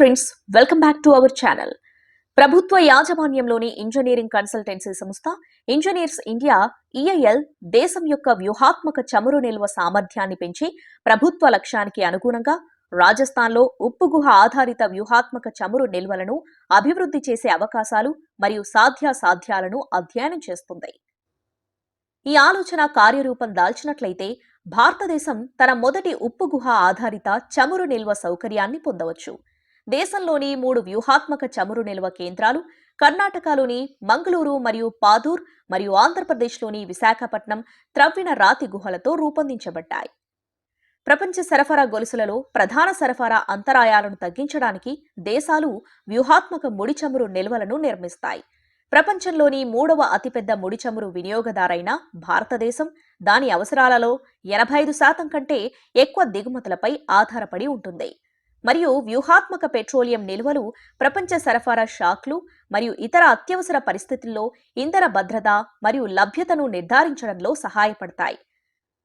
Friends welcome back to our channel ప్రభుత్వ యాజమాన్యంలోని engineering consultancy సంస్థ ఇంజనీర్స్ ఇండియా ఈఐఎల్ దేశం యొక్క వ్యూహాత్మక చమురు నిల్వ సామర్థ్యాన్ని పెంచి ప్రభుత్వ లక్ష్యానికి అనుగుణంగా రాజస్థాన్లో ఉప్పు గుహ ఆధారిత వ్యూహాత్మక చమురు నిల్వలను అభివృద్ధి చేసే అవకాశాలు మరియు సాధ్యాసాధ్యాలను అధ్యయనం చేస్తుంది. ఈ ఆలోచన కార్యరూపం దాల్చినట్లయితే భారతదేశం తన మొదటి ఉప్పు గుహ ఆధారిత చమురు నిల్వ సౌకర్యాన్ని పొందవచ్చు. దేశంలోని మూడు వ్యూహాత్మక చమురు నిల్వ కేంద్రాలు కర్ణాటకలోని మంగళూరు మరియు పాదూర్ మరియు ఆంధ్రప్రదేశ్లోని విశాఖపట్నం త్రవ్విన రాతి గుహలతో రూపొందించబడ్డాయి. ప్రపంచ సరఫరా గొలుసులలో ప్రధాన సరఫరా అంతరాయాలను తగ్గించడానికి దేశాలు వ్యూహాత్మక ముడి చమురు నిల్వలను నిర్మిస్తాయి. ప్రపంచంలోని మూడవ అతిపెద్ద ముడి చమురు వినియోగదారైన భారతదేశం దాని అవసరాలలో ఎనభై ఐదు శాతం కంటే ఎక్కువ దిగుమతులపై ఆధారపడి ఉంటుంది. మరియు వ్యూహాత్మక పెట్రోలియం నిల్వలు ప్రపంచ సరఫరా షాక్లు మరియు ఇతర అత్యవసర పరిస్థితుల్లో ఇంధన భద్రత మరియు లభ్యతను నిర్ధారించడంలో సహాయపడతాయి.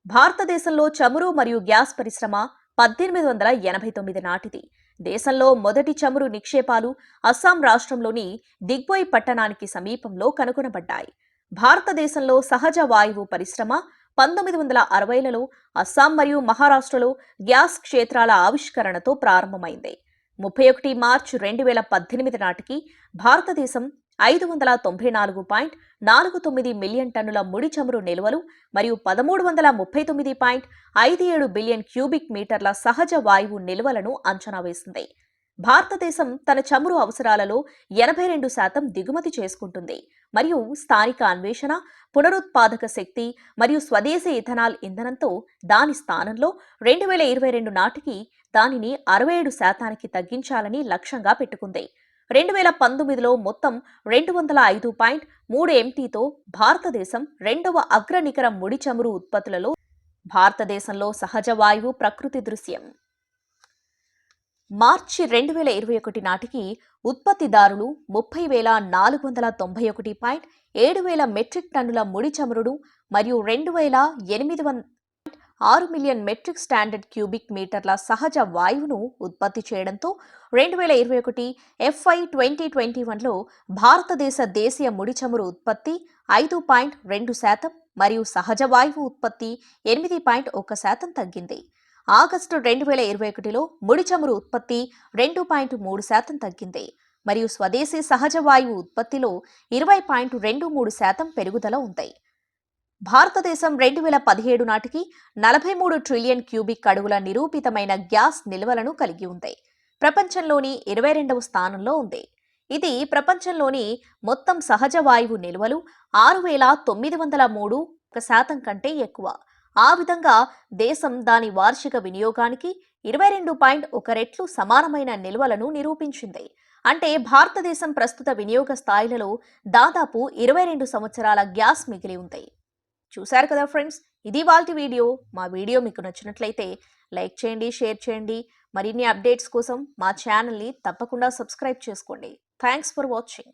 భారతదేశంలో చమురు మరియు గ్యాస్ పరిశ్రమ పద్దెనిమిది వందల ఎనభై తొమ్మిది నాటిది. దేశంలో మొదటి చమురు నిక్షేపాలు అస్సాం రాష్ట్రంలోని దిగ్బోయ్ పట్టణానికి సమీపంలో కనుగొనబడ్డాయి. భారతదేశంలో సహజ వాయువు పరిశ్రమ పంతొమ్మిది వందల అరవైలలో అస్సాం మరియు మహారాష్ట్రలో గ్యాస్ క్షేత్రాల ఆవిష్కరణతో ప్రారంభమైంది. ముప్పై ఒకటి మార్చ్ రెండు వేల పద్దెనిమిది నాటికి భారతదేశం ఐదు వందల తొంభై నాలుగు పాయింట్ నాలుగు తొమ్మిది మిలియన్ టన్నుల ముడి చమురు నిల్వలు మరియు పదమూడు వందల ముప్పై తొమ్మిది పాయింట్ ఐదు ఏడు బిలియన్ క్యూబిక్ మీటర్ల సహజ వాయువు నిల్వలను అంచనా వేసింది. భారతదేశం తన చమురు అవసరాలలో ఎనభై రెండు శాతం దిగుమతి చేసుకుంటుంది. మరియు స్థానిక అన్వేషణ పునరుత్పాదక శక్తి మరియు స్వదేశీ ఇథనాల్ ఇంధనంతో దాని స్థానంలో రెండు వేల ఇరవై రెండు నాటికి దానిని అరవై ఏడు శాతానికి తగ్గించాలని లక్ష్యంగా పెట్టుకుంది. రెండు వేల పంతొమ్మిదిలో మొత్తం రెండు వందల ఐదు పాయింట్ మూడు ఎంటీతో భారతదేశం రెండవ అగ్రనికర ముడి చమురు ఉత్పత్తులలో భారతదేశంలో సహజ వాయువు ప్రకృతి దృశ్యం. మార్చి రెండు వేల ఇరవై ఒకటి నాటికి ఉత్పత్తిదారులు ముప్పై వేల నాలుగు వందల తొంభై ఒకటి పాయింట్ ఏడు వేల మెట్రిక్ టన్నుల ముడి చమురుడు మరియు రెండు వేల ఎనిమిది వంద ఆరు మిలియన్ మెట్రిక్ స్టాండర్డ్ క్యూబిక్ మీటర్ల సహజ వాయువును ఉత్పత్తి చేయడంతో రెండు వేల ఇరవై ఒకటి ఎఫ్ఐ ట్వంటీ ట్వంటీ వన్లో భారతదేశ దేశీయ ముడి చమురు ఉత్పత్తి ఐదు పాయింట్ రెండు శాతం మరియు సహజ వాయువు ఉత్పత్తి ఎనిమిది పాయింట్ ఒక శాతం తగ్గింది. ఆగస్టు రెండు వేల ఇరవై ఒకటిలో ముడి చమురు ఉత్పత్తి రెండు పాయింట్ మూడు శాతం తగ్గింది. మరియు స్వదేశీ సహజ వాయువు ఉత్పత్తిలో ఇరవై పాయింట్ రెండు మూడు శాతం పెరుగుదల ఉంది. భారతదేశం రెండు వేల పదిహేడు నాటికి నలభై మూడు ట్రిలియన్ క్యూబిక్ అడుగుల నిరూపితమైన గ్యాస్ నిల్వలను కలిగి ఉంది. ప్రపంచంలోని ఇరవై రెండవ స్థానంలో ఉంది. ఇది ప్రపంచంలోని మొత్తం సహజ వాయువు నిల్వలు ఆరు వేల తొమ్మిది వందల మూడు శాతం కంటే ఎక్కువ. ఆ విధంగా దేశం దాని వార్షిక వినియోగానికి ఇరవై రెండు పాయింట్ ఒక రెట్లు సమానమైన నిల్వలను నిరూపించింది. అంటే భారతదేశం ప్రస్తుత వినియోగ స్థాయిలలో దాదాపు ఇరవై రెండు సంవత్సరాల గ్యాస్ మిగిలి ఉంది. చూశారు కదా ఫ్రెండ్స్ ఇది వాళ్ళ వీడియో. మా వీడియో మీకు నచ్చినట్లయితే లైక్ చేయండి షేర్ చేయండి. మరిన్ని అప్డేట్స్ కోసం మా ఛానల్ని తప్పకుండా సబ్స్క్రైబ్ చేసుకోండి. Thanks for watching.